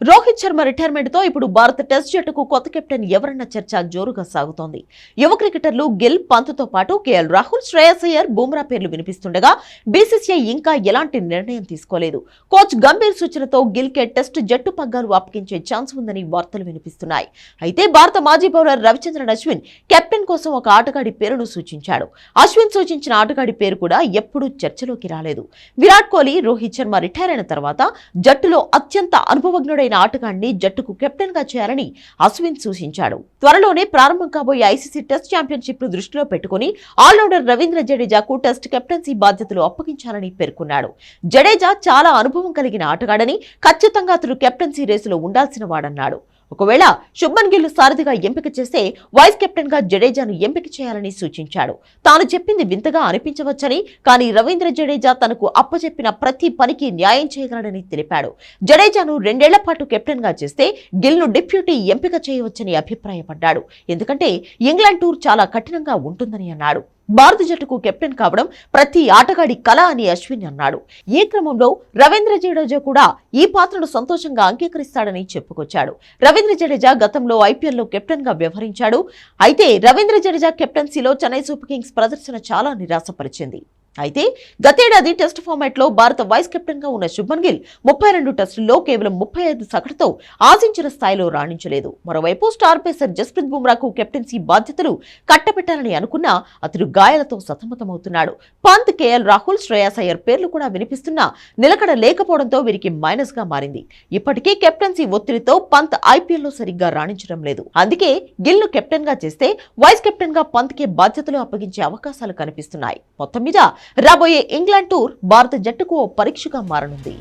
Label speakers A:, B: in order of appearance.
A: రోహిత్ శర్మ రిటైర్మెంట్తో ఇప్పుడు భారత టెస్ట్ జట్టుకు కొత్త కెప్టెన్ ఎవరన్న చర్చ జోరుగా సాగుతోంది. యువ క్రికెటర్లు గిల్ పంత్తో పాటు కేఎల్ రాహుల్ శ్రేయస్ అయ్యర్ బుమ్రా పేర్లు వినిపిస్తుండగా బీసీసీఐ ఇంకా ఎలాంటి నిర్ణయం తీసుకోలేదు. కోచ్ గంభీర్ సూచనతో గిల్ కే టెస్ట్ జట్టు పగ్గాలు అప్పగించే ఛాన్స్ ఉందని వార్తలు వినిపిస్తున్నాయి. అయితే భారత మాజీ బౌలర్ రవిచంద్రన్ అశ్విన్ కెప్టెన్ కోసం ఒక ఆటగాడి పేరును సూచించాడు. అశ్విన్ సూచించిన ఆటగాడి పేరు కూడా ఎప్పుడూ చర్చలోకి రాలేదు. విరాట్ కోహ్లీ రోహిత్ శర్మ రిటైర్ అయిన తర్వాత జట్టులో అత్యంత అనుభవజ్ఞుడైన ఆటగాడిని జట్టుకు కెప్టెన్గా చేయాలని అశ్విన్ సూచించాడు. త్వరలోనే ప్రారంభం కాబోయే ఐసీసీ టెస్ట్ ఛాంపియన్షిప్ను దృష్టిలో పెట్టుకుని ఆల్రౌండర్ రవీంద్ర జడేజాకు టెస్ట్ కెప్టెన్సీ బాధ్యతలు అప్పగించాలని పేర్కొన్నాడు. జడేజా చాలా అనుభవం కలిగిన ఆటగాడని ఖచ్చితంగా అతడు కెప్టెన్సీ రేసులో ఉండాల్సిన వాడన్నాడు. ఒకవేళ శుభ్మన్ గిల్ సారథిగా ఎంపిక చేస్తే వైస్ కెప్టెన్గా జడేజాను ఎంపిక చేయాలని సూచించాడు. తాను చెప్పింది వింతగా అనిపించవచ్చని కానీ రవీంద్ర జడేజా తనకు అప్పచెప్పిన ప్రతి పనికి న్యాయం చేయగలడని తెలిపాడు. జడేజాను రెండేళ్ళ పాటు కెప్టెన్గా చేస్తే గిల్ను డిప్యూటీ ఎంపిక చేయవచ్చని అభిప్రాయపడ్డాడు. ఎందుకంటే ఇంగ్లాండ్ టూర్ చాలా కఠినంగా ఉంటుందని అన్నాడు. భారత జట్టుకు కెప్టెన్ కావడం ప్రతి ఆటగాడి కళ అని అశ్విన్ అన్నాడు. ఈ క్రమంలో రవీంద్ర జడేజా కూడా ఈ పాత్రను సంతోషంగా అంగీకరిస్తాడని చెప్పుకొచ్చాడు. రవీంద్ర జడేజా గతంలో ఐపీఎల్లో కెప్టెన్గా వ్యవహరించాడు. అయితే రవీంద్ర జడేజా కెప్టెన్సీలో చెన్నై సూపర్ కింగ్స్ ప్రదర్శన చాలా నిరాశపరిచింది. అయితే గతేడాది టెస్ట్ ఫార్మాట్లో భారత వైస్ కెప్టెన్గా ఉన్న శుభ్మన్ గిల్ ముప్పై రెండు టెస్టుల్లో కేవలం ముప్పై ఐదు సగటుతో ఆశించిన స్థాయిలో రాణించలేదు. మరోవైపు స్టార్ పేసర్ జస్ప్రీత్ బుమ్రాకు కెప్టెన్సీ బాధ్యతలు కట్టబెట్టాలని అనుకున్నా అతడు గాయాలతో సతమతమవుతున్నాడు. పంత్ కేఎల్ రాహుల్ శ్రేయాస్ అయ్యర్ పేర్లు కూడా వినిపిస్తున్నా నిలకడ లేకపోవడంతో వీరికి మైనస్గా మారింది. ఇప్పటికీ కెప్టెన్సీ ఒత్తిడితో పంత్ ఐపీఎల్లో సరిగ్గా రాణించడం లేదు. అందుకే గిల్ను కెప్టెన్గా చేస్తే వైస్ కెప్టెన్గా పంత్కే పంత్ కే బాధ్యతలు అప్పగించే అవకాశాలు కనిపిస్తున్నాయి. మొత్తం మీద రాబోయే ఇంగ్లాండ్ టూర్ భారత జట్టుకు ఓ పరీక్షగా మారనుంది.